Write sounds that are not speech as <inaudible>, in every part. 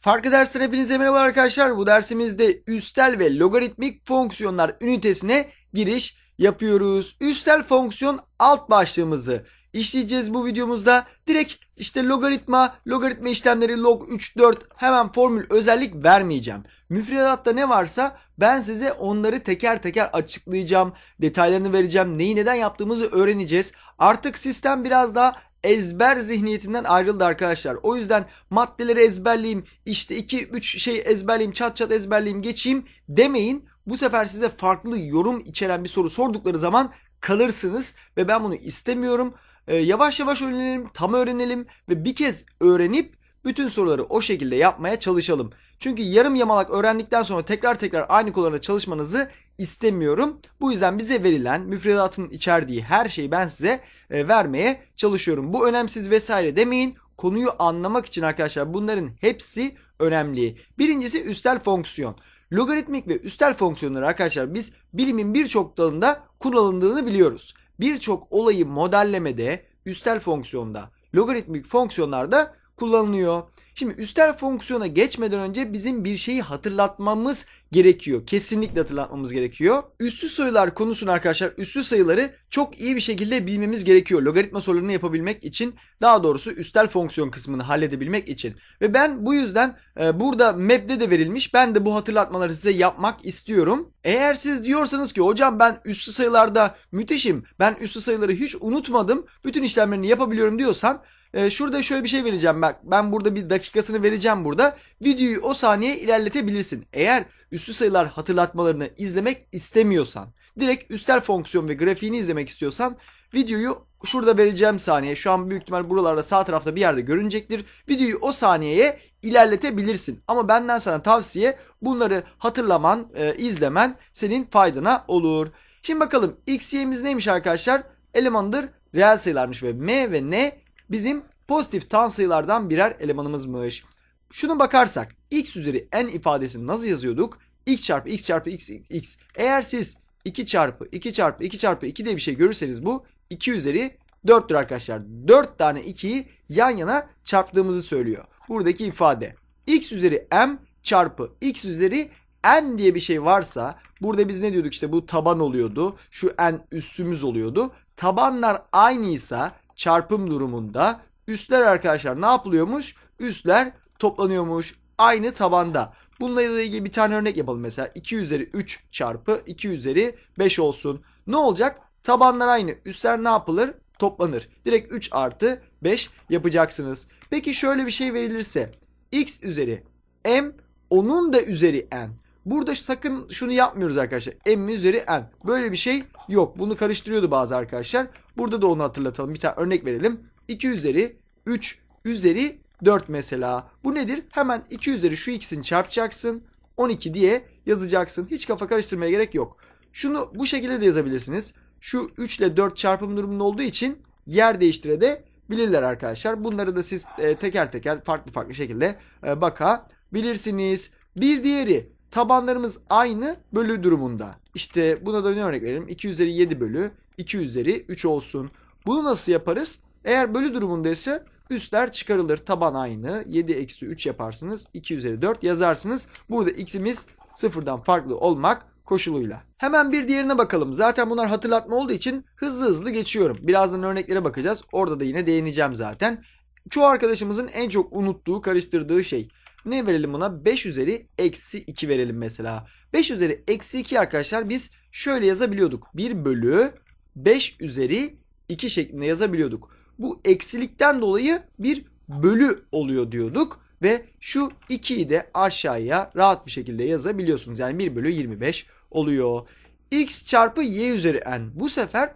Farklı derslere hepinize merhaba arkadaşlar. Bu dersimizde üstel ve logaritmik fonksiyonlar ünitesine giriş yapıyoruz. Üstel fonksiyon alt başlığımızı işleyeceğiz bu videomuzda. Direkt işte logaritma, logaritma işlemleri log 3, 4 hemen formül özellik vermeyeceğim. Müfredatta ne varsa ben size onları teker teker açıklayacağım. Detaylarını vereceğim. Neyi neden yaptığımızı öğreneceğiz. Artık sistem biraz daha ezber zihniyetinden ayrıldı arkadaşlar. O yüzden maddeleri ezberleyeyim, işte 2-3 şey ezberleyeyim, çat çat ezberleyeyim, geçeyim demeyin. Bu sefer size farklı yorum içeren bir soru sordukları zaman kalırsınız ve ben bunu istemiyorum. Ee, yavaş yavaş öğrenelim, tam öğrenelim ve bir kez öğrenip bütün soruları o şekilde yapmaya çalışalım. Çünkü yarım yamalak öğrendikten sonra tekrar tekrar aynı konularda çalışmanızı istemiyorum. Bu yüzden bize verilen müfredatın içerdiği her şeyi ben size e, vermeye çalışıyorum. Bu önemsiz vesaire demeyin. Konuyu anlamak için arkadaşlar bunların hepsi önemli. Birincisi üstel fonksiyon. Logaritmik ve üstel fonksiyonları arkadaşlar biz bilimin birçok dalında kullanıldığını biliyoruz. Birçok olayı modellemede üstel fonksiyonda, logaritmik fonksiyonlarda kullanılıyor. Şimdi üstel fonksiyona geçmeden önce bizim bir şeyi hatırlatmamız gerekiyor. Kesinlikle hatırlatmamız gerekiyor. Üstü sayılar konusunu arkadaşlar üstü sayıları çok iyi bir şekilde bilmemiz gerekiyor. Logaritma sorularını yapabilmek için daha doğrusu üstel fonksiyon kısmını halledebilmek için. Ve ben bu yüzden e, burada map'de de verilmiş. Ben de bu hatırlatmaları size yapmak istiyorum. Eğer siz diyorsanız ki hocam ben üstü sayılarda müthişim. Ben üstü sayıları hiç unutmadım. Bütün işlemlerini yapabiliyorum diyorsan ee, şurada şöyle bir şey vereceğim bak. Ben burada bir dakikasını vereceğim burada. Videoyu o saniye ilerletebilirsin. Eğer üstü sayılar hatırlatmalarını izlemek istemiyorsan, direkt üstel fonksiyon ve grafiğini izlemek istiyorsan videoyu şurada vereceğim saniye. Şu an büyük ihtimal buralarda sağ tarafta bir yerde görünecektir. Videoyu o saniyeye ilerletebilirsin. Ama benden sana tavsiye bunları hatırlaman, e, izlemen senin faydana olur. Şimdi bakalım x, y'miz neymiş arkadaşlar? Elemandır reel sayılarmış ve m ve n bizim pozitif tan sayılardan birer elemanımızmış. Şunu bakarsak x üzeri n ifadesini nasıl yazıyorduk? x çarpı x çarpı x x. Eğer siz 2 çarpı 2 çarpı 2 çarpı 2 diye bir şey görürseniz bu 2 üzeri 4'tür arkadaşlar. 4 tane 2'yi yan yana çarptığımızı söylüyor. Buradaki ifade. x üzeri m çarpı x üzeri n diye bir şey varsa burada biz ne diyorduk işte bu taban oluyordu. Şu n üssümüz oluyordu. Tabanlar aynıysa çarpım durumunda üstler arkadaşlar ne yapılıyormuş? Üstler toplanıyormuş aynı tabanda. Bununla ilgili bir tane örnek yapalım mesela. 2 üzeri 3 çarpı 2 üzeri 5 olsun. Ne olacak? Tabanlar aynı. Üstler ne yapılır? Toplanır. Direkt 3 artı 5 yapacaksınız. Peki şöyle bir şey verilirse. x üzeri m onun da üzeri n. Burada sakın şunu yapmıyoruz arkadaşlar. M üzeri n. Böyle bir şey yok. Bunu karıştırıyordu bazı arkadaşlar. Burada da onu hatırlatalım. Bir tane örnek verelim. 2 üzeri 3 üzeri 4 mesela. Bu nedir? Hemen 2 üzeri şu x'ini çarpacaksın. 12 diye yazacaksın. Hiç kafa karıştırmaya gerek yok. Şunu bu şekilde de yazabilirsiniz. Şu 3 ile 4 çarpım durumunda olduğu için yer değiştire de bilirler arkadaşlar. Bunları da siz e, teker teker farklı farklı şekilde e, bakabilirsiniz. Bir diğeri tabanlarımız aynı bölü durumunda. İşte buna da ne örnek verelim? 2 üzeri 7 bölü 2 üzeri 3 olsun. Bunu nasıl yaparız? Eğer bölü durumundaysa üstler çıkarılır. Taban aynı. 7 eksi 3 yaparsınız. 2 üzeri 4 yazarsınız. Burada x'imiz sıfırdan farklı olmak koşuluyla. Hemen bir diğerine bakalım. Zaten bunlar hatırlatma olduğu için hızlı hızlı geçiyorum. Birazdan örneklere bakacağız. Orada da yine değineceğim zaten. Çoğu arkadaşımızın en çok unuttuğu, karıştırdığı şey. Ne verelim buna? 5 üzeri eksi 2 verelim mesela. 5 üzeri eksi 2 arkadaşlar biz şöyle yazabiliyorduk. 1 bölü 5 üzeri 2 şeklinde yazabiliyorduk. Bu eksilikten dolayı bir bölü oluyor diyorduk. Ve şu 2'yi de aşağıya rahat bir şekilde yazabiliyorsunuz. Yani 1 bölü 25 oluyor. x çarpı y üzeri n. Bu sefer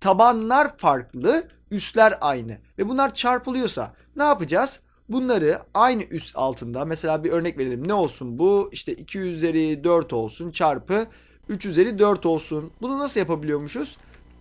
tabanlar farklı, üstler aynı. Ve bunlar çarpılıyorsa ne yapacağız? Bunları aynı üst altında mesela bir örnek verelim. Ne olsun bu? İşte 2 üzeri 4 olsun çarpı 3 üzeri 4 olsun. Bunu nasıl yapabiliyormuşuz?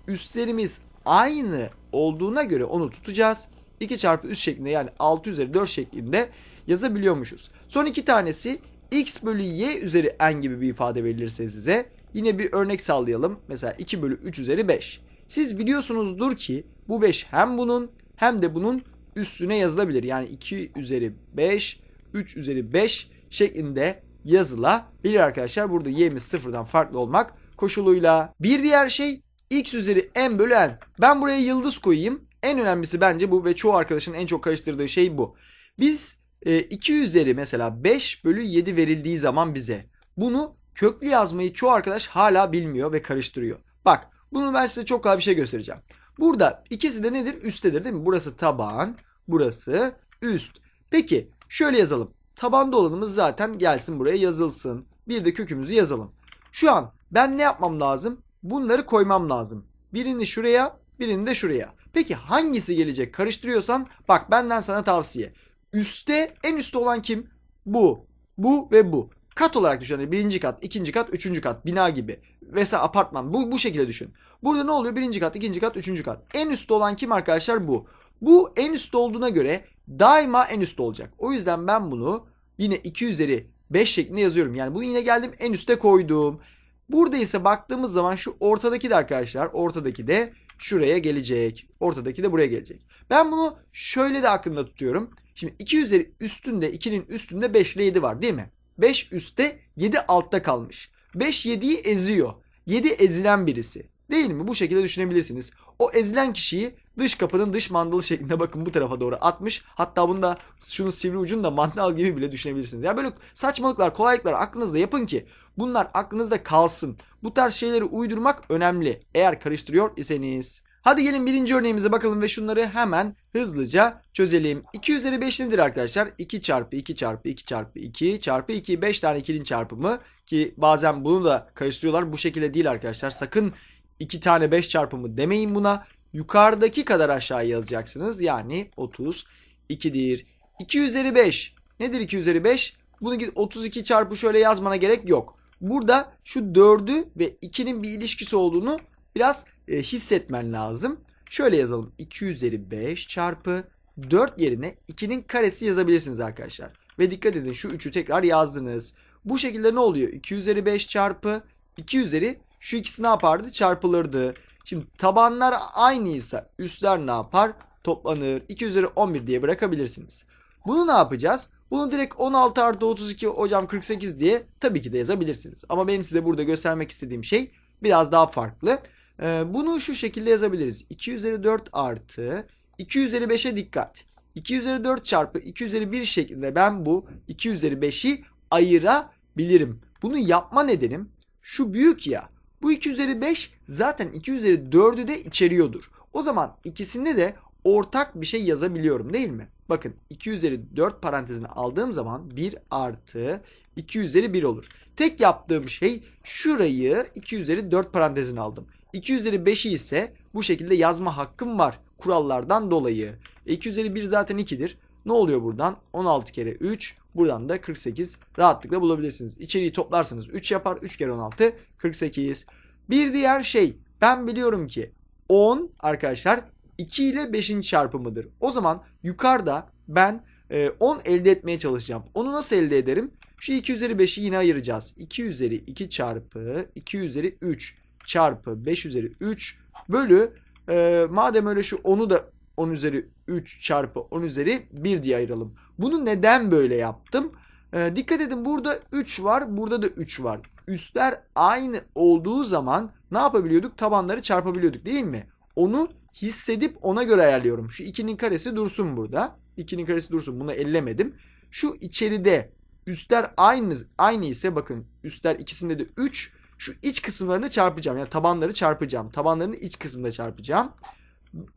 Üstlerimiz aynı olduğuna göre onu tutacağız. 2 çarpı üst şeklinde yani 6 üzeri 4 şeklinde yazabiliyormuşuz. Son iki tanesi x bölü y üzeri n gibi bir ifade verilirse size yine bir örnek sallayalım. Mesela 2 bölü 3 üzeri 5. Siz biliyorsunuzdur ki bu 5 hem bunun hem de bunun üstüne yazılabilir. Yani 2 üzeri 5 3 üzeri 5 şeklinde yazılabilir arkadaşlar. Burada y'miz sıfırdan farklı olmak koşuluyla. Bir diğer şey x üzeri n bölü n. Ben buraya yıldız koyayım. En önemlisi bence bu ve çoğu arkadaşın en çok karıştırdığı şey bu. Biz e, 2 üzeri mesela 5 bölü 7 verildiği zaman bize bunu köklü yazmayı çoğu arkadaş hala bilmiyor ve karıştırıyor. Bak bunu ben size çok kolay bir şey göstereceğim. Burada ikisi de nedir? Üsttedir değil mi? Burası taban, burası üst. Peki şöyle yazalım. Tabanda olanımız zaten gelsin buraya yazılsın. Bir de kökümüzü yazalım. Şu an ben ne yapmam lazım? Bunları koymam lazım. Birini şuraya, birini de şuraya. Peki hangisi gelecek karıştırıyorsan bak benden sana tavsiye. Üste en üstte olan kim? Bu, bu ve bu. Kat olarak düşün. Hani birinci kat, ikinci kat, üçüncü kat, bina gibi. Vesaire apartman. Bu, bu şekilde düşün. Burada ne oluyor? Birinci kat, ikinci kat, üçüncü kat. En üstte olan kim arkadaşlar? Bu. Bu en üstte olduğuna göre daima en üstte olacak. O yüzden ben bunu yine 2 üzeri 5 şeklinde yazıyorum. Yani bunu yine geldim en üste koydum. Burada ise baktığımız zaman şu ortadaki de arkadaşlar ortadaki de şuraya gelecek. Ortadaki de buraya gelecek. Ben bunu şöyle de aklımda tutuyorum. Şimdi 2 üzeri üstünde 2'nin üstünde 5 ile 7 var değil mi? 5 üstte 7 altta kalmış. 5 7'yi eziyor. 7 ezilen birisi. Değil mi? Bu şekilde düşünebilirsiniz. O ezilen kişiyi dış kapının dış mandalı şeklinde bakın bu tarafa doğru atmış. Hatta bunda şunun sivri ucunu da mandal gibi bile düşünebilirsiniz. Ya böyle saçmalıklar, kolaylıklar aklınızda yapın ki bunlar aklınızda kalsın. Bu tarz şeyleri uydurmak önemli. Eğer karıştırıyor iseniz. Hadi gelin birinci örneğimize bakalım ve şunları hemen hızlıca çözelim. 2 üzeri 5 nedir arkadaşlar? 2 çarpı 2 çarpı 2 çarpı 2 çarpı 2 5 tane 2'nin çarpımı ki bazen bunu da karıştırıyorlar. Bu şekilde değil arkadaşlar. Sakın 2 tane 5 çarpımı demeyin buna. Yukarıdaki kadar aşağı yazacaksınız. Yani 32'dir. 2 üzeri 5. Nedir 2 üzeri 5? Bunu git 32 çarpı şöyle yazmana gerek yok. Burada şu 4'ü ve 2'nin bir ilişkisi olduğunu biraz e, hissetmen lazım. Şöyle yazalım. 2 üzeri 5 çarpı 4 yerine 2'nin karesi yazabilirsiniz arkadaşlar. Ve dikkat edin şu 3'ü tekrar yazdınız. Bu şekilde ne oluyor? 2 üzeri 5 çarpı 2 üzeri şu ikisi ne yapardı? Çarpılırdı. Şimdi tabanlar aynıysa üstler ne yapar? Toplanır. 2 üzeri 11 diye bırakabilirsiniz. Bunu ne yapacağız? Bunu direkt 16 artı 32 hocam 48 diye tabii ki de yazabilirsiniz. Ama benim size burada göstermek istediğim şey biraz daha farklı. Ee, bunu şu şekilde yazabiliriz. 2 üzeri 4 artı 2 üzeri 5'e dikkat. 2 üzeri 4 çarpı 2 üzeri 1 şeklinde ben bu 2 üzeri 5'i ayırabilirim. Bunu yapma nedenim şu büyük ya. Bu 2 üzeri 5 zaten 2 üzeri 4'ü de içeriyordur. O zaman ikisinde de ortak bir şey yazabiliyorum değil mi? Bakın 2 üzeri 4 parantezini aldığım zaman 1 artı 2 üzeri 1 olur. Tek yaptığım şey şurayı 2 üzeri 4 parantezine aldım. 2 üzeri 5'i ise bu şekilde yazma hakkım var kurallardan dolayı. 2 üzeri 1 zaten 2'dir. Ne oluyor buradan? 16 kere 3. Buradan da 48 rahatlıkla bulabilirsiniz. İçeriği toplarsanız 3 yapar. 3 kere 16 48. Bir diğer şey ben biliyorum ki 10 arkadaşlar 2 ile 5'in çarpımıdır. O zaman yukarıda ben e, 10 elde etmeye çalışacağım. Onu nasıl elde ederim? Şu 2 üzeri 5'i yine ayıracağız. 2 üzeri 2 çarpı 2 üzeri 3 çarpı 5 üzeri 3 bölü e, madem öyle şu 10'u da 10 üzeri 3 çarpı 10 üzeri 1 diye ayıralım. Bunu neden böyle yaptım? E, dikkat edin burada 3 var burada da 3 var. Üstler aynı olduğu zaman ne yapabiliyorduk? Tabanları çarpabiliyorduk değil mi? Onu hissedip ona göre ayarlıyorum. Şu 2'nin karesi dursun burada. 2'nin karesi dursun. Bunu ellemedim. Şu içeride üstler aynı aynı ise bakın üstler ikisinde de 3 şu iç kısımlarını çarpacağım. Yani tabanları çarpacağım. Tabanlarını iç kısımda çarpacağım.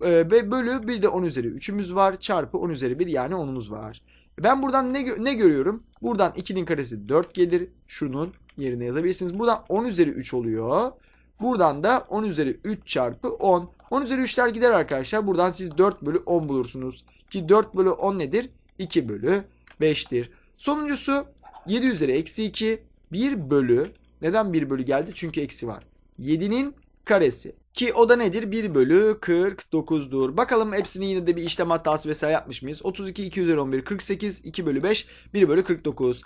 Ee, ve bölü bir de 10 üzeri 3'ümüz var. Çarpı 10 üzeri 1 yani 10'umuz var. Ben buradan ne, ne görüyorum? Buradan 2'nin karesi 4 gelir. Şunun yerine yazabilirsiniz. Buradan 10 üzeri 3 oluyor. Buradan da 10 üzeri 3 çarpı 10. 10 üzeri 3'ler gider arkadaşlar. Buradan siz 4 bölü 10 bulursunuz. Ki 4 bölü 10 nedir? 2 bölü 5'tir. Sonuncusu 7 üzeri eksi 2. 1 bölü neden 1 bölü geldi? Çünkü eksi var. 7'nin karesi. Ki o da nedir? 1 bölü 49'dur. Bakalım hepsini yine de bir işlem hatası vesaire yapmış mıyız? 32, 2 üzeri 11, 48, 2 bölü 5, 1 bölü 49.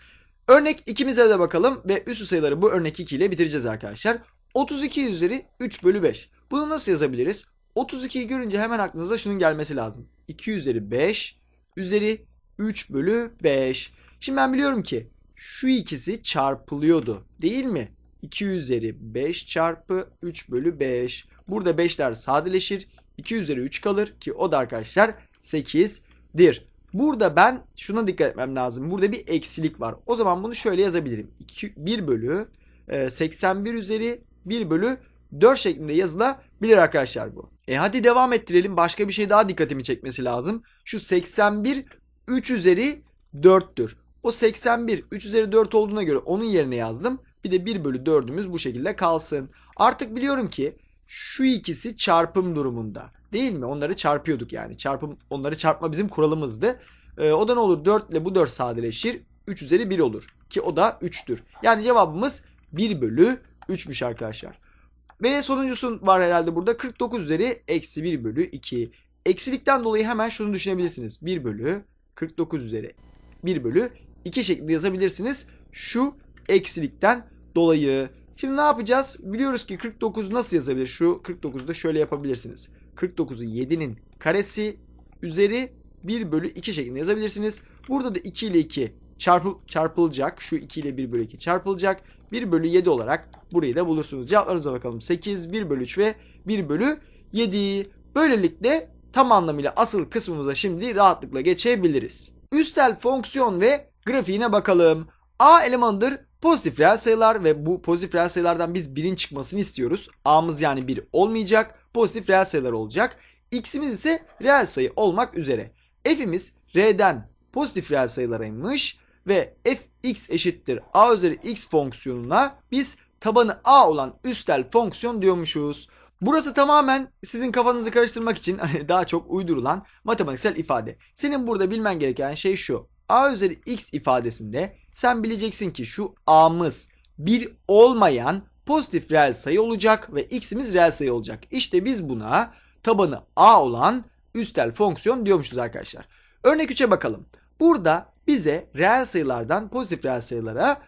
Örnek ikimize de bakalım ve üstü sayıları bu örnek 2 ile bitireceğiz arkadaşlar. 32 üzeri 3 bölü 5. Bunu nasıl yazabiliriz? 32'yi görünce hemen aklınıza şunun gelmesi lazım. 2 üzeri 5 üzeri 3 bölü 5. Şimdi ben biliyorum ki şu ikisi çarpılıyordu değil mi? 2 üzeri 5 çarpı 3 bölü 5. Burada 5'ler sadeleşir. 2 üzeri 3 kalır ki o da arkadaşlar 8'dir. Burada ben şuna dikkat etmem lazım. Burada bir eksilik var. O zaman bunu şöyle yazabilirim. 2, 1 bölü e, 81 üzeri 1 bölü 4 şeklinde yazılabilir arkadaşlar bu. E hadi devam ettirelim. Başka bir şey daha dikkatimi çekmesi lazım. Şu 81 3 üzeri 4'tür. O 81 3 üzeri 4 olduğuna göre onun yerine yazdım. Bir de 1 bölü 4'ümüz bu şekilde kalsın. Artık biliyorum ki şu ikisi çarpım durumunda. Değil mi? Onları çarpıyorduk yani. Çarpım onları çarpma bizim kuralımızdı. Ee, o da ne olur? 4 ile bu 4 sadeleşir. 3 üzeri 1 olur. Ki o da 3'tür. Yani cevabımız 1 bölü 3'müş arkadaşlar. Ve sonuncusu var herhalde burada. 49 üzeri eksi 1 bölü 2. Eksilikten dolayı hemen şunu düşünebilirsiniz. 1 bölü 49 üzeri 1 bölü 2 şeklinde yazabilirsiniz. Şu eksilikten dolayı. Şimdi ne yapacağız? Biliyoruz ki 49 nasıl yazabilir? Şu 49'u da şöyle yapabilirsiniz. 49'u 7'nin karesi üzeri 1 bölü 2 şeklinde yazabilirsiniz. Burada da 2 ile 2 çarpı, çarpılacak. Şu 2 ile 1 bölü 2 çarpılacak. 1 bölü 7 olarak burayı da bulursunuz. Cevaplarımıza bakalım. 8, 1 bölü 3 ve 1 bölü 7. Böylelikle tam anlamıyla asıl kısmımıza şimdi rahatlıkla geçebiliriz. Üstel fonksiyon ve grafiğine bakalım. A elemanıdır pozitif reel sayılar ve bu pozitif reel sayılardan biz 1'in çıkmasını istiyoruz. A'mız yani 1 olmayacak. Pozitif reel sayılar olacak. X'imiz ise reel sayı olmak üzere. F'imiz R'den pozitif reel sayılarıymış ve fx eşittir a üzeri x fonksiyonuna biz tabanı a olan üstel fonksiyon diyormuşuz. Burası tamamen sizin kafanızı karıştırmak için <laughs> hani daha çok uydurulan matematiksel ifade. Senin burada bilmen gereken şey şu. A üzeri x ifadesinde sen bileceksin ki şu a'mız bir olmayan pozitif reel sayı olacak ve x'imiz reel sayı olacak. İşte biz buna tabanı a olan üstel fonksiyon diyormuşuz arkadaşlar. Örnek 3'e bakalım. Burada bize reel sayılardan pozitif reel sayılara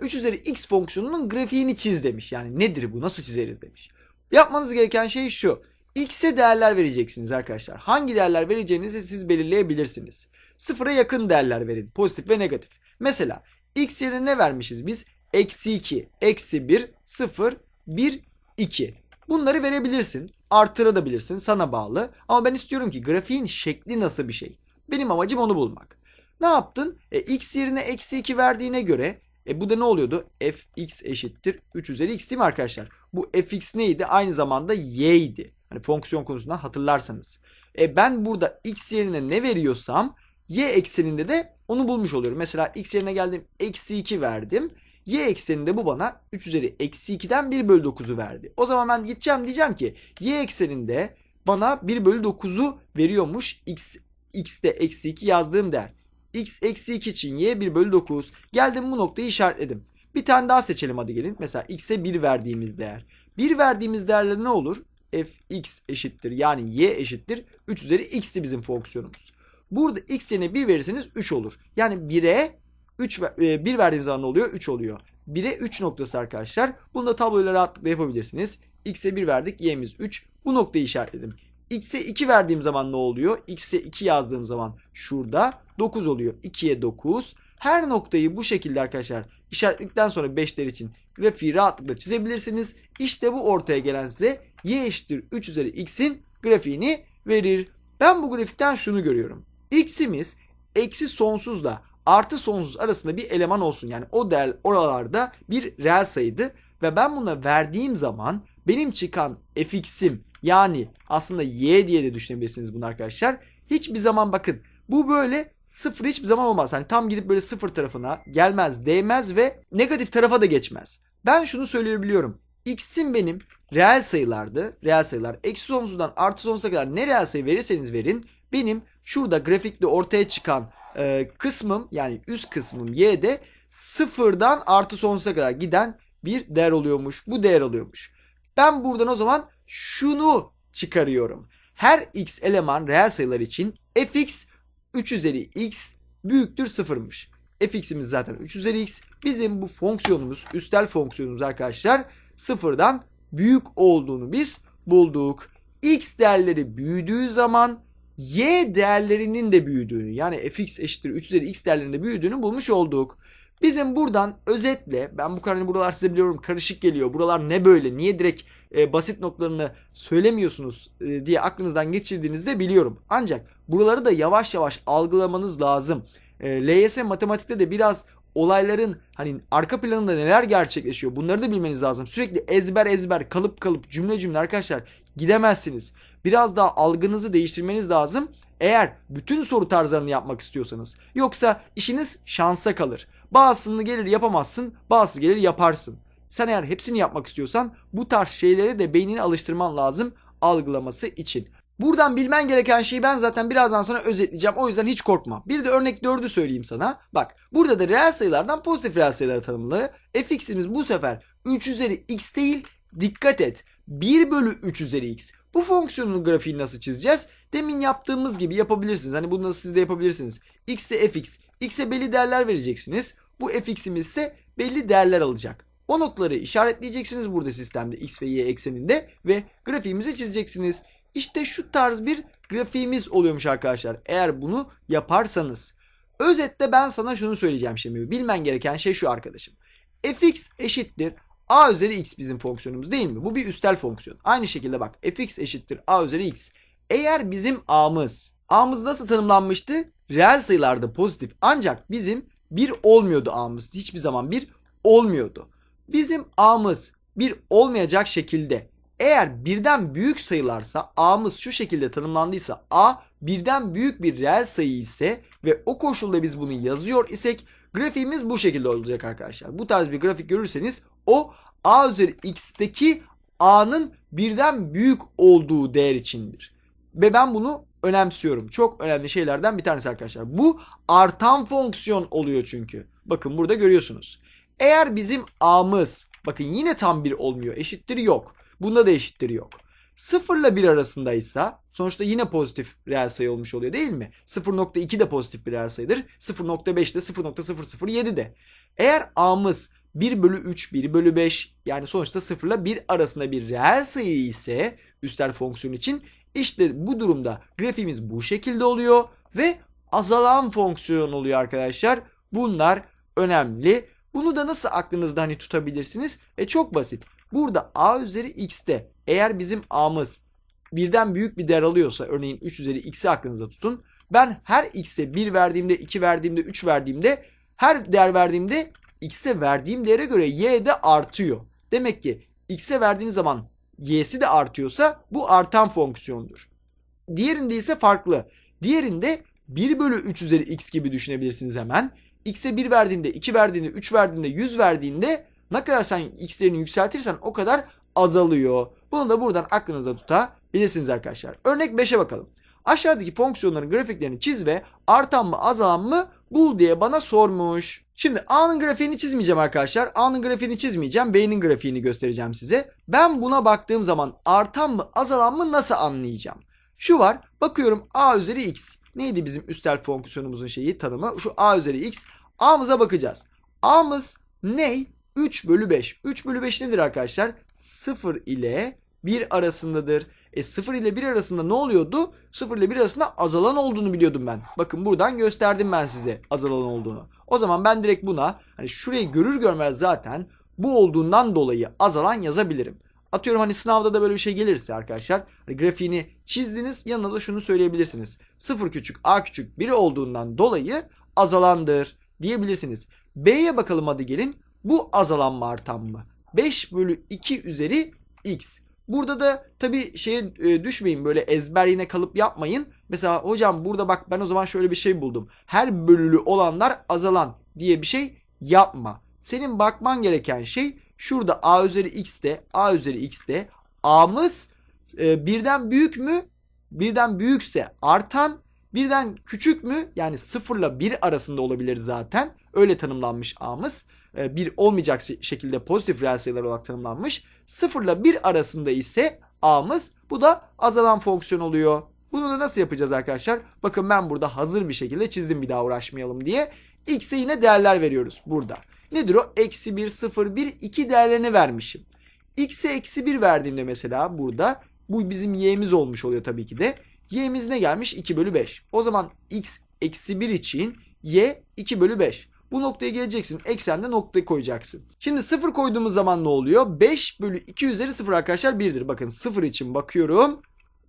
3 üzeri x fonksiyonunun grafiğini çiz demiş. Yani nedir bu nasıl çizeriz demiş. Yapmanız gereken şey şu. X'e değerler vereceksiniz arkadaşlar. Hangi değerler vereceğinizi siz belirleyebilirsiniz. Sıfıra yakın değerler verin. Pozitif ve negatif. Mesela x yerine ne vermişiz biz? Eksi 2, eksi 1, 0, 1, 2. Bunları verebilirsin. Artırabilirsin. Sana bağlı. Ama ben istiyorum ki grafiğin şekli nasıl bir şey. Benim amacım onu bulmak. Ne yaptın? E, x yerine eksi 2 verdiğine göre e, bu da ne oluyordu? fx eşittir 3 üzeri x değil mi arkadaşlar? Bu fx neydi? Aynı zamanda y idi. Hani fonksiyon konusunda hatırlarsanız. E, ben burada x yerine ne veriyorsam y ekseninde de onu bulmuş oluyorum. Mesela x yerine geldim eksi 2 verdim. Y ekseninde bu bana 3 üzeri eksi 2'den 1 bölü 9'u verdi. O zaman ben gideceğim diyeceğim ki y ekseninde bana 1 bölü 9'u veriyormuş x x'te eksi 2 yazdığım değer. x eksi 2 için y 1 bölü 9. Geldim bu noktayı işaretledim. Bir tane daha seçelim hadi gelin. Mesela x'e 1 verdiğimiz değer. 1 verdiğimiz değerler ne olur? fx eşittir yani y eşittir 3 üzeri x'ti bizim fonksiyonumuz. Burada x yerine 1 verirseniz 3 olur. Yani 1'e 3 1 verdiğimiz zaman ne oluyor? 3 oluyor. 1'e 3 noktası arkadaşlar. Bunu da tabloyla rahatlıkla yapabilirsiniz. x'e 1 verdik y'miz 3. Bu noktayı işaretledim. X'e 2 verdiğim zaman ne oluyor? X'e 2 yazdığım zaman şurada 9 oluyor. 2'ye 9. Her noktayı bu şekilde arkadaşlar işaretledikten sonra 5'ler için grafiği rahatlıkla çizebilirsiniz. İşte bu ortaya gelen size y eşittir 3 üzeri x'in grafiğini verir. Ben bu grafikten şunu görüyorum. X'imiz eksi sonsuzla artı sonsuz arasında bir eleman olsun. Yani o değer oralarda bir reel sayıydı. Ve ben buna verdiğim zaman benim çıkan fx'im yani aslında y diye de düşünebilirsiniz bunu arkadaşlar. Hiçbir zaman bakın bu böyle sıfır hiçbir zaman olmaz. Hani tam gidip böyle sıfır tarafına gelmez, değmez ve negatif tarafa da geçmez. Ben şunu söyleyebiliyorum. X'im benim reel sayılardı. Reel sayılar. Eksi sonsuzdan artı sonsuza kadar ne reel sayı verirseniz verin. Benim şurada grafikte ortaya çıkan e, kısmım yani üst kısmım y'de sıfırdan artı sonsuza kadar giden bir değer oluyormuş. Bu değer oluyormuş. Ben buradan o zaman şunu çıkarıyorum. Her x eleman reel sayılar için fx 3 üzeri x büyüktür sıfırmış. fx'imiz zaten 3 üzeri x. Bizim bu fonksiyonumuz, üstel fonksiyonumuz arkadaşlar sıfırdan büyük olduğunu biz bulduk. x değerleri büyüdüğü zaman y değerlerinin de büyüdüğünü yani fx eşittir 3 üzeri x değerlerinin de büyüdüğünü bulmuş olduk. Bizim buradan özetle ben bu kadar buralar size biliyorum karışık geliyor. Buralar ne böyle niye direkt e, basit noktalarını söylemiyorsunuz e, diye aklınızdan geçirdiğinizde biliyorum. Ancak buraları da yavaş yavaş algılamanız lazım. E, LYS matematikte de biraz olayların hani arka planında neler gerçekleşiyor bunları da bilmeniz lazım. Sürekli ezber ezber kalıp kalıp cümle cümle arkadaşlar gidemezsiniz. Biraz daha algınızı değiştirmeniz lazım. Eğer bütün soru tarzlarını yapmak istiyorsanız. Yoksa işiniz şansa kalır. Bazısını gelir yapamazsın, bazısı gelir yaparsın. Sen eğer hepsini yapmak istiyorsan bu tarz şeylere de beynini alıştırman lazım algılaması için. Buradan bilmen gereken şeyi ben zaten birazdan sana özetleyeceğim. O yüzden hiç korkma. Bir de örnek 4'ü söyleyeyim sana. Bak burada da reel sayılardan pozitif reel sayılara tanımlı. fx'imiz bu sefer 3 üzeri x değil. Dikkat et. 1 bölü 3 üzeri x. Bu fonksiyonun grafiğini nasıl çizeceğiz? Demin yaptığımız gibi yapabilirsiniz. Hani bunu siz de yapabilirsiniz. x'e fx. x'e belli değerler vereceksiniz. Bu fx'imiz ise belli değerler alacak. O notları işaretleyeceksiniz burada sistemde x ve y ekseninde ve grafiğimizi çizeceksiniz. İşte şu tarz bir grafiğimiz oluyormuş arkadaşlar. Eğer bunu yaparsanız. Özetle ben sana şunu söyleyeceğim şimdi. Bilmen gereken şey şu arkadaşım. fx eşittir a üzeri x bizim fonksiyonumuz değil mi? Bu bir üstel fonksiyon. Aynı şekilde bak fx eşittir a üzeri x. Eğer bizim a'mız, a'mız nasıl tanımlanmıştı? Reel sayılarda pozitif. Ancak bizim bir olmuyordu a'mız. Hiçbir zaman bir olmuyordu. Bizim a'mız bir olmayacak şekilde eğer birden büyük sayılarsa a'mız şu şekilde tanımlandıysa a birden büyük bir reel sayı ise ve o koşulda biz bunu yazıyor isek grafiğimiz bu şekilde olacak arkadaşlar. Bu tarz bir grafik görürseniz o a üzeri x'teki a'nın birden büyük olduğu değer içindir. Ve ben bunu önemsiyorum. Çok önemli şeylerden bir tanesi arkadaşlar. Bu artan fonksiyon oluyor çünkü. Bakın burada görüyorsunuz. Eğer bizim a'mız bakın yine tam bir olmuyor. Eşittir yok. Bunda da eşittir yok. 0 ile 1 arasındaysa sonuçta yine pozitif reel sayı olmuş oluyor değil mi? 0.2 de pozitif bir reel sayıdır. 0.5 de 0.007 de. Eğer a'mız 1 bölü 3, 1 bölü 5 yani sonuçta 0 ile 1 arasında bir reel sayı ise üstel fonksiyon için işte bu durumda grafiğimiz bu şekilde oluyor ve azalan fonksiyon oluyor arkadaşlar. Bunlar önemli. Bunu da nasıl aklınızda hani tutabilirsiniz? E çok basit. Burada a üzeri x'te eğer bizim a'mız birden büyük bir değer alıyorsa örneğin 3 üzeri x'i aklınızda tutun. Ben her x'e 1 verdiğimde 2 verdiğimde 3 verdiğimde her değer verdiğimde x'e verdiğim değere göre y de artıyor. Demek ki x'e verdiğiniz zaman y'si de artıyorsa bu artan fonksiyondur. Diğerinde ise farklı. Diğerinde 1 bölü 3 üzeri x gibi düşünebilirsiniz hemen. x'e 1 verdiğinde, 2 verdiğinde, 3 verdiğinde, 100 verdiğinde ne kadar sen x değerini yükseltirsen o kadar azalıyor. Bunu da buradan aklınızda tutabilirsiniz arkadaşlar. Örnek 5'e bakalım. Aşağıdaki fonksiyonların grafiklerini çiz ve artan mı azalan mı bul diye bana sormuş. Şimdi A'nın grafiğini çizmeyeceğim arkadaşlar. A'nın grafiğini çizmeyeceğim. B'nin grafiğini göstereceğim size. Ben buna baktığım zaman artan mı azalan mı nasıl anlayacağım? Şu var. Bakıyorum A üzeri x. Neydi bizim üstel fonksiyonumuzun şeyi tanımı? Şu A üzeri x. A'mıza bakacağız. A'mız ney? 3 bölü 5. 3 bölü 5 nedir arkadaşlar? 0 ile 1 arasındadır. E 0 ile 1 arasında ne oluyordu? 0 ile 1 arasında azalan olduğunu biliyordum ben. Bakın buradan gösterdim ben size azalan olduğunu. O zaman ben direkt buna hani şurayı görür görmez zaten bu olduğundan dolayı azalan yazabilirim. Atıyorum hani sınavda da böyle bir şey gelirse arkadaşlar hani grafiğini çizdiniz yanına da şunu söyleyebilirsiniz. 0 küçük a küçük 1 olduğundan dolayı azalandır diyebilirsiniz. B'ye bakalım hadi gelin. Bu azalan mı artan mı? 5 bölü 2 üzeri x. Burada da tabii şeye e, düşmeyin böyle ezber yine kalıp yapmayın. Mesela hocam burada bak ben o zaman şöyle bir şey buldum. Her bölülü olanlar azalan diye bir şey yapma. Senin bakman gereken şey şurada a üzeri x'te a üzeri x'te a'mız e, birden büyük mü? Birden büyükse artan birden küçük mü? Yani 0 ile 1 arasında olabilir zaten. Öyle tanımlanmış a'mız. E, bir olmayacak şekilde pozitif reel sayılar olarak tanımlanmış. 0 ile 1 arasında ise a'mız bu da azalan fonksiyon oluyor. Bunu da nasıl yapacağız arkadaşlar? Bakın ben burada hazır bir şekilde çizdim bir daha uğraşmayalım diye. X'e yine değerler veriyoruz burada. Nedir o? Eksi 1, 0, 1, 2 değerlerini vermişim. X'e eksi 1 verdiğimde mesela burada bu bizim y'miz olmuş oluyor tabii ki de. Y'miz ne gelmiş? 2 bölü 5. O zaman x eksi 1 için y 2 bölü 5. Bu noktaya geleceksin. Eksende noktayı koyacaksın. Şimdi 0 koyduğumuz zaman ne oluyor? 5 bölü 2 üzeri 0 arkadaşlar 1'dir. Bakın 0 için bakıyorum.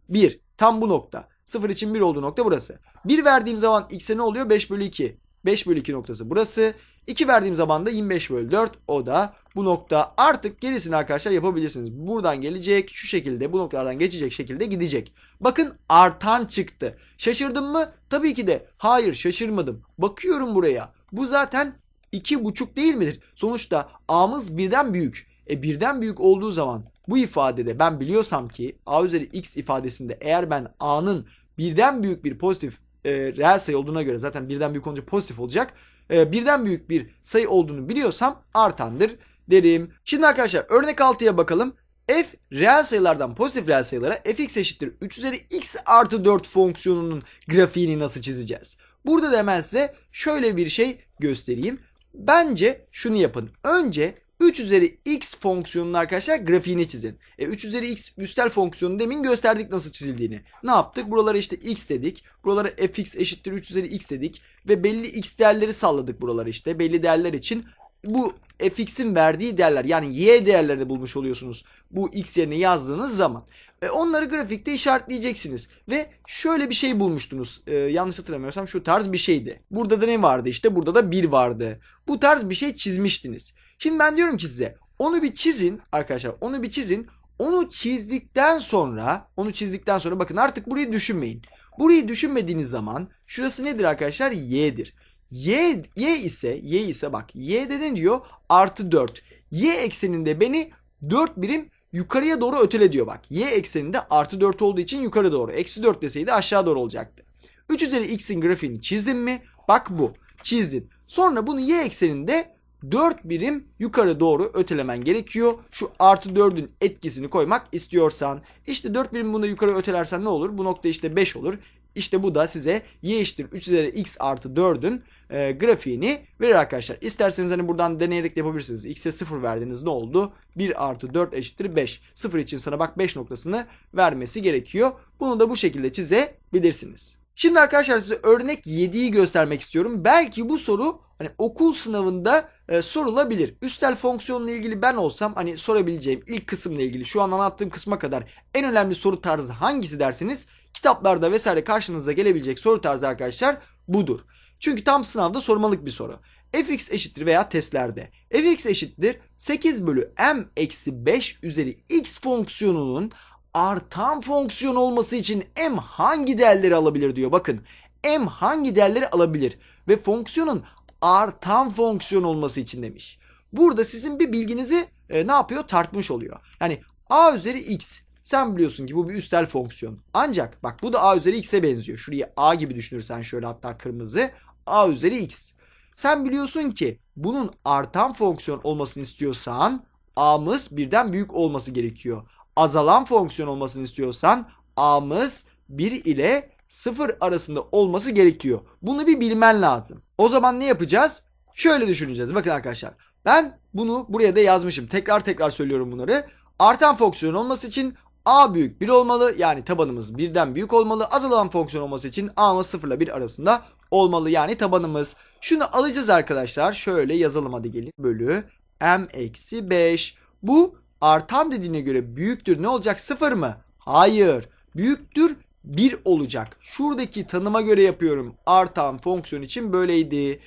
1. Tam bu nokta. 0 için 1 olduğu nokta burası. 1 verdiğim zaman x'e ne oluyor? 5 bölü 2. 5 bölü 2 noktası burası. 2 verdiğim zaman da 25 bölü 4 o da bu nokta. Artık gerisini arkadaşlar yapabilirsiniz. Buradan gelecek şu şekilde bu noktalardan geçecek şekilde gidecek. Bakın artan çıktı. Şaşırdım mı? Tabii ki de. Hayır şaşırmadım. Bakıyorum buraya. Bu zaten 2,5 değil midir? Sonuçta a'mız birden büyük. E birden büyük olduğu zaman bu ifadede ben biliyorsam ki a üzeri x ifadesinde eğer ben a'nın birden büyük bir pozitif e, reel sayı olduğuna göre zaten birden büyük olunca pozitif olacak. E, birden büyük bir sayı olduğunu biliyorsam artandır derim. Şimdi arkadaşlar örnek 6'ya bakalım. f reel sayılardan pozitif reel sayılara fx eşittir 3 üzeri x artı 4 fonksiyonunun grafiğini nasıl çizeceğiz? Burada da hemen size şöyle bir şey göstereyim. Bence şunu yapın. Önce 3 üzeri x fonksiyonunun arkadaşlar grafiğini çizin. E 3 üzeri x üstel fonksiyonu demin gösterdik nasıl çizildiğini. Ne yaptık? Buralara işte x dedik. Buralara fx eşittir 3 üzeri x dedik. Ve belli x değerleri salladık buralara işte. Belli değerler için bu fx'in verdiği değerler yani y değerlerini bulmuş oluyorsunuz. Bu x yerine yazdığınız zaman. E, onları grafikte işaretleyeceksiniz. Ve şöyle bir şey bulmuştunuz. E, yanlış hatırlamıyorsam şu tarz bir şeydi. Burada da ne vardı işte? Burada da 1 vardı. Bu tarz bir şey çizmiştiniz. Şimdi ben diyorum ki size onu bir çizin arkadaşlar. Onu bir çizin. Onu çizdikten sonra onu çizdikten sonra bakın artık burayı düşünmeyin. Burayı düşünmediğiniz zaman şurası nedir arkadaşlar? Y'dir. Y, y ise y ise bak y'de ne diyor? Artı 4. Y ekseninde beni 4 birim yukarıya doğru ötele diyor bak. Y ekseninde artı 4 olduğu için yukarı doğru. Eksi 4 deseydi aşağı doğru olacaktı. 3 üzeri x'in grafiğini çizdim mi? Bak bu. Çizdin. Sonra bunu y ekseninde 4 birim yukarı doğru ötelemen gerekiyor. Şu artı 4'ün etkisini koymak istiyorsan. İşte 4 birim bunu yukarı ötelersen ne olur? Bu nokta işte 5 olur. İşte bu da size y eşittir 3 üzeri x artı 4'ün e, grafiğini verir arkadaşlar. İsterseniz hani buradan deneyerek de yapabilirsiniz. x'e 0 verdiniz ne oldu? 1 artı 4 eşittir 5. 0 için sana bak 5 noktasını vermesi gerekiyor. Bunu da bu şekilde çizebilirsiniz. Şimdi arkadaşlar size örnek 7'yi göstermek istiyorum. Belki bu soru hani okul sınavında e, sorulabilir. Üstel fonksiyonla ilgili ben olsam hani sorabileceğim ilk kısımla ilgili şu an anlattığım kısma kadar en önemli soru tarzı hangisi derseniz kitaplarda vesaire karşınıza gelebilecek soru tarzı arkadaşlar budur. Çünkü tam sınavda sormalık bir soru. fx eşittir veya testlerde fx eşittir 8 bölü m eksi 5 üzeri x fonksiyonunun artan fonksiyon olması için m hangi değerleri alabilir diyor. Bakın m hangi değerleri alabilir ve fonksiyonun artan fonksiyon olması için demiş. Burada sizin bir bilginizi e, ne yapıyor? Tartmış oluyor. Yani a üzeri x sen biliyorsun ki bu bir üstel fonksiyon. Ancak bak bu da a üzeri x'e benziyor. Şurayı a gibi düşünürsen şöyle hatta kırmızı a üzeri x. Sen biliyorsun ki bunun artan fonksiyon olmasını istiyorsan a'mız birden büyük olması gerekiyor. Azalan fonksiyon olmasını istiyorsan a'mız 1 ile 0 arasında olması gerekiyor. Bunu bir bilmen lazım. O zaman ne yapacağız? Şöyle düşüneceğiz. Bakın arkadaşlar. Ben bunu buraya da yazmışım. Tekrar tekrar söylüyorum bunları. Artan fonksiyon olması için a büyük 1 olmalı. Yani tabanımız birden büyük olmalı. Azalan fonksiyon olması için a'mız 0 ile 1 arasında olmalı. Yani tabanımız. Şunu alacağız arkadaşlar. Şöyle yazalım hadi gelin. Bölü m eksi 5. Bu artan dediğine göre büyüktür. Ne olacak? 0 mı? Hayır. Büyüktür 1 olacak. Şuradaki tanıma göre yapıyorum. Artan fonksiyon için böyleydi.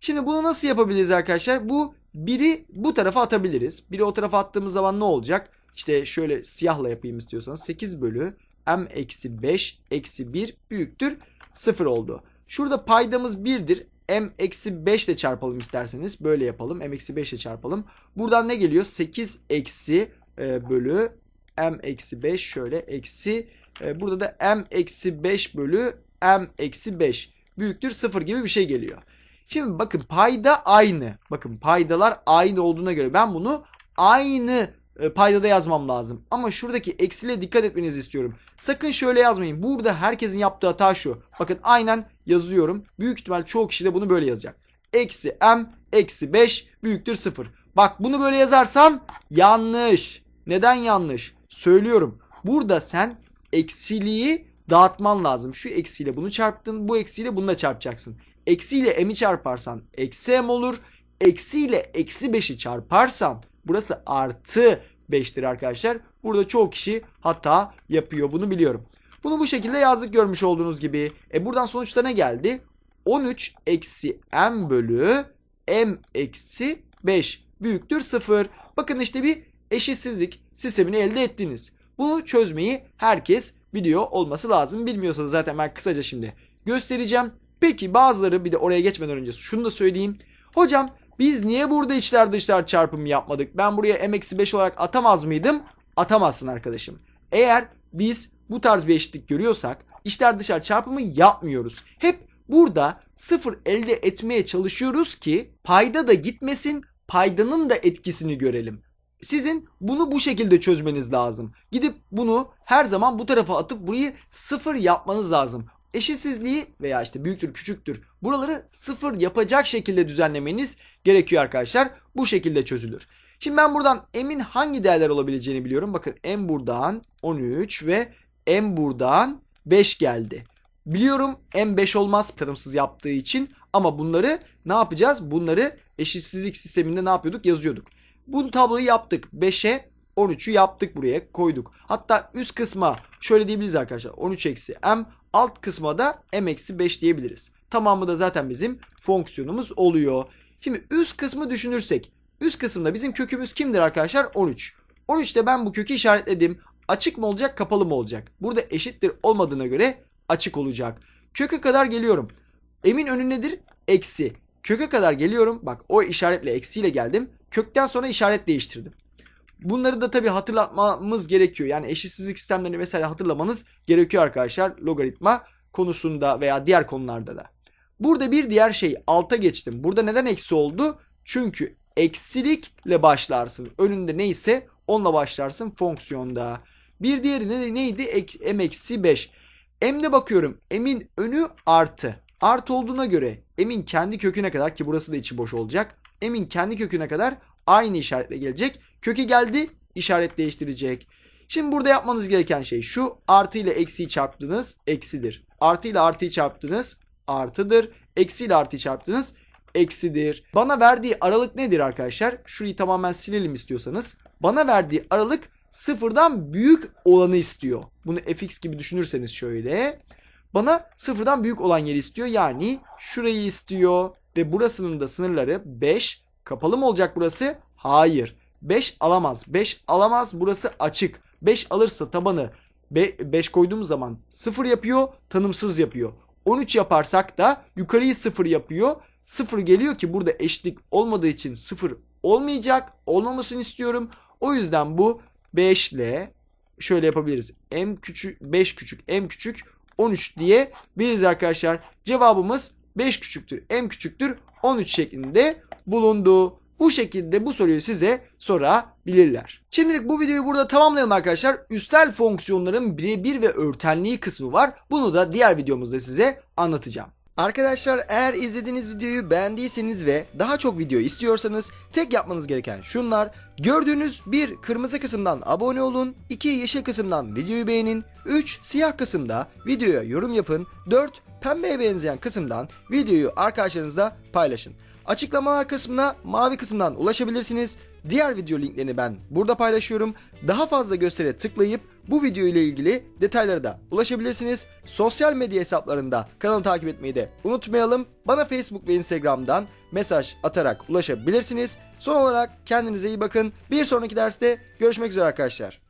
Şimdi bunu nasıl yapabiliriz arkadaşlar? Bu biri bu tarafa atabiliriz. Biri o tarafa attığımız zaman ne olacak? İşte şöyle siyahla yapayım istiyorsanız. 8 bölü m eksi 5 eksi 1 büyüktür 0 oldu. Şurada paydamız 1'dir. m eksi 5 ile çarpalım isterseniz. Böyle yapalım. m eksi 5 ile çarpalım. Buradan ne geliyor? 8 eksi e, bölü m eksi 5 şöyle eksi e, burada da m eksi 5 bölü m eksi 5 büyüktür 0 gibi bir şey geliyor. Şimdi bakın payda aynı. Bakın paydalar aynı olduğuna göre ben bunu aynı paydada yazmam lazım. Ama şuradaki eksile dikkat etmenizi istiyorum. Sakın şöyle yazmayın. Burada herkesin yaptığı hata şu. Bakın aynen yazıyorum. Büyük ihtimal çoğu kişi de bunu böyle yazacak. Eksi m eksi 5 büyüktür 0. Bak bunu böyle yazarsan yanlış. Neden yanlış? Söylüyorum. Burada sen eksiliği dağıtman lazım. Şu eksiyle bunu çarptın, bu eksiyle bunu da çarpacaksın. Eksiyle m'i çarparsan eksi m olur. Eksiyle eksi 5'i çarparsan burası artı 5'tir arkadaşlar. Burada çoğu kişi hata yapıyor bunu biliyorum. Bunu bu şekilde yazdık görmüş olduğunuz gibi. E buradan sonuçta ne geldi? 13 eksi m bölü m eksi 5 büyüktür 0. Bakın işte bir eşitsizlik sistemini elde ettiniz. Bunu çözmeyi herkes biliyor olması lazım. Bilmiyorsanız zaten ben kısaca şimdi göstereceğim. Peki bazıları bir de oraya geçmeden önce şunu da söyleyeyim. Hocam biz niye burada içler dışlar çarpımı yapmadık? Ben buraya m eksi 5 olarak atamaz mıydım? Atamazsın arkadaşım. Eğer biz bu tarz bir eşitlik görüyorsak içler dışlar çarpımı yapmıyoruz. Hep burada sıfır elde etmeye çalışıyoruz ki payda da gitmesin paydanın da etkisini görelim. Sizin bunu bu şekilde çözmeniz lazım. Gidip bunu her zaman bu tarafa atıp burayı sıfır yapmanız lazım. Eşitsizliği veya işte büyüktür küçüktür buraları sıfır yapacak şekilde düzenlemeniz gerekiyor arkadaşlar. Bu şekilde çözülür. Şimdi ben buradan m'in hangi değerler olabileceğini biliyorum. Bakın m buradan 13 ve m buradan 5 geldi. Biliyorum m 5 olmaz tanımsız yaptığı için ama bunları ne yapacağız? Bunları eşitsizlik sisteminde ne yapıyorduk? Yazıyorduk. Bu tabloyu yaptık. 5'e 13'ü yaptık buraya koyduk. Hatta üst kısma şöyle diyebiliriz arkadaşlar. 13 eksi m alt kısma da m eksi 5 diyebiliriz. Tamamı da zaten bizim fonksiyonumuz oluyor. Şimdi üst kısmı düşünürsek. Üst kısımda bizim kökümüz kimdir arkadaşlar? 13. 13'te ben bu kökü işaretledim. Açık mı olacak kapalı mı olacak? Burada eşittir olmadığına göre açık olacak. Köke kadar geliyorum. M'in önü nedir? Eksi. Köke kadar geliyorum. Bak o işaretle eksiyle geldim. Kökten sonra işaret değiştirdim. Bunları da tabii hatırlatmamız gerekiyor. Yani eşitsizlik sistemlerini vesaire hatırlamanız gerekiyor arkadaşlar. Logaritma konusunda veya diğer konularda da. Burada bir diğer şey alta geçtim. Burada neden eksi oldu? Çünkü eksilikle başlarsın. Önünde neyse onunla başlarsın fonksiyonda. Bir diğeri ne, neydi? M eksi 5. M'de bakıyorum. M'in önü artı. Artı olduğuna göre M'in kendi köküne kadar ki burası da içi boş olacak. M'in kendi köküne kadar aynı işaretle gelecek. Kökü geldi işaret değiştirecek. Şimdi burada yapmanız gereken şey şu. Artı ile eksiyi çarptınız eksidir. Artı ile artıyı çarptınız artıdır. Eksi ile artıyı çarptınız eksidir. Bana verdiği aralık nedir arkadaşlar? Şurayı tamamen silelim istiyorsanız. Bana verdiği aralık sıfırdan büyük olanı istiyor. Bunu fx gibi düşünürseniz şöyle. Bana sıfırdan büyük olan yeri istiyor. Yani şurayı istiyor. Ve burasının da sınırları 5. Kapalı mı olacak burası? Hayır. 5 alamaz. 5 alamaz. Burası açık. 5 alırsa tabanı 5 koyduğumuz zaman 0 yapıyor. Tanımsız yapıyor. 13 yaparsak da yukarıyı 0 yapıyor. 0 geliyor ki burada eşitlik olmadığı için 0 olmayacak. Olmamasını istiyorum. O yüzden bu 5 ile şöyle yapabiliriz. M küçük 5 küçük M küçük 13 diye biliriz arkadaşlar. Cevabımız 5 küçüktür M küçüktür 13 şeklinde bulundu. Bu şekilde bu soruyu size sorabilirler. Şimdilik bu videoyu burada tamamlayalım arkadaşlar. Üstel fonksiyonların birebir ve örtenliği kısmı var. Bunu da diğer videomuzda size anlatacağım. Arkadaşlar eğer izlediğiniz videoyu beğendiyseniz ve daha çok video istiyorsanız tek yapmanız gereken şunlar. Gördüğünüz bir kırmızı kısımdan abone olun, 2 yeşil kısımdan videoyu beğenin, 3 siyah kısımda videoya yorum yapın, 4 pembeye benzeyen kısımdan videoyu arkadaşlarınızla paylaşın. Açıklamalar kısmına mavi kısımdan ulaşabilirsiniz. Diğer video linklerini ben burada paylaşıyorum. Daha fazla göstere tıklayıp bu video ile ilgili detaylara da ulaşabilirsiniz. Sosyal medya hesaplarında kanalı takip etmeyi de unutmayalım. Bana Facebook ve Instagram'dan mesaj atarak ulaşabilirsiniz. Son olarak kendinize iyi bakın. Bir sonraki derste görüşmek üzere arkadaşlar.